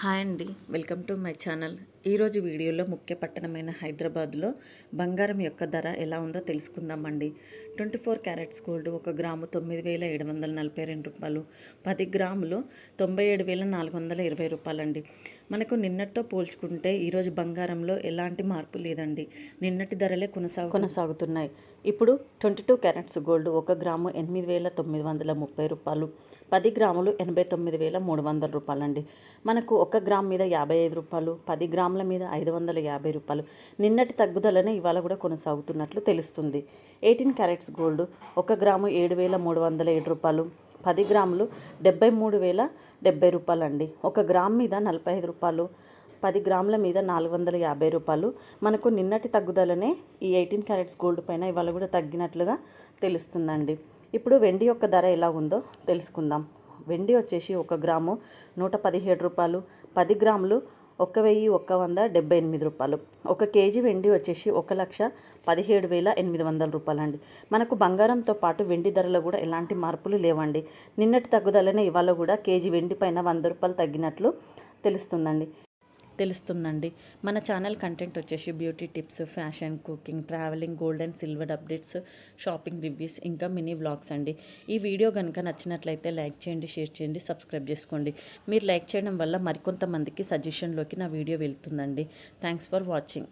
Hi అండి. Welcome to my channel. ఈరోజు వీడియోలో ముఖ్య పట్టణమైన హైదరాబాద్లో బంగారం యొక్క ధర ఎలా ఉందో తెలుసుకుందామండి. ట్వంటీ ఫోర్ క్యారెట్స్ గోల్డ్ ఒక గ్రాము తొమ్మిది వేల ఏడు వందల నలభై రెండు రూపాయలు పది గ్రాములు తొంభై ఏడు వేల నాలుగు వందల ఇరవై రూపాయలండి. మనకు నిన్నటితో పోల్చుకుంటే ఈరోజు బంగారంలో ఎలాంటి మార్పు లేదండి. నిన్నటి ధరలే కొనసాగు కొనసాగుతున్నాయి. ఇప్పుడు ట్వంటీ టూ క్యారెట్స్ గోల్డ్ ఒక గ్రాము ఎనిమిది వేల తొమ్మిది వందల ముప్పై రూపాయలు పది గ్రాములు ఎనభై తొమ్మిది వేల మూడు వందల రూపాయలండి. మనకు ఒక గ్రామ్ మీద యాభై ఐదు రూపాయలు పది గ్రాముల మీద ఐదు వందల యాభై రూపాయలు. నిన్నటి తగ్గుదలనే ఇవాళ కూడా కొనసాగుతున్నట్లు తెలుస్తుంది. ఎయిటీన్ క్యారెట్స్ గోల్డ్ ఒక గ్రాము ఏడు వేల మూడు వందల ఏడు రూపాయలు పది గ్రాములు డెబ్బై మూడు వేల డెబ్బై రూపాయలు అండి ఒక గ్రామ్ మీద నలభై ఐదు రూపాయలు పది గ్రాముల మీద నాలుగు వందల యాభై రూపాయలు. మనకు నిన్నటి తగ్గుదలనే ఈ ఎయిటీన్ క్యారెట్స్ గోల్డ్ పైన ఇవాళ కూడా తగ్గినట్లుగా తెలుస్తుందండి. ఇప్పుడు వెండి యొక్క ధర ఎలా ఉందో తెలుసుకుందాం. వెండి వచ్చేసి ఒక గ్రాము నూట పదిహేడు రూపాయలు. పది గ్రాములు ఒక వెయ్యి ఒక్క వంద డెబ్బై ఎనిమిది రూపాయలు. ఒక కేజీ వెండి వచ్చేసి ఒక లక్ష పదిహేడు వేల ఎనిమిది వందల రూపాయలు అండి మనకు బంగారంతో పాటు వెండి ధరలో కూడా ఎలాంటి మార్పులు లేవండి. నిన్నటి తగ్గుదలనే ఇవాళ కూడా కేజీ వెండి పైన వంద రూపాయలు తగ్గినట్లు తెలుస్తుందండి. తెలుస్తుందండి. మన ఛానల్ కంటెంట్ వచ్చేసి beauty tips fashion cooking travelling gold and silver updates shopping reviews ఇంకా మినీ వ్లాగ్స్ అండి. ఈ వీడియో కనుక నచ్చినట్లయితే లైక్ చేయండి షేర్ చేయండి సబ్స్క్రైబ్ చేసుకోండి. మీరు లైక్ చేయడం వల్ల మరికొంతమందికి సజెషన్లోకి నా వీడియో వెళ్తుందండి. Thanks for watching.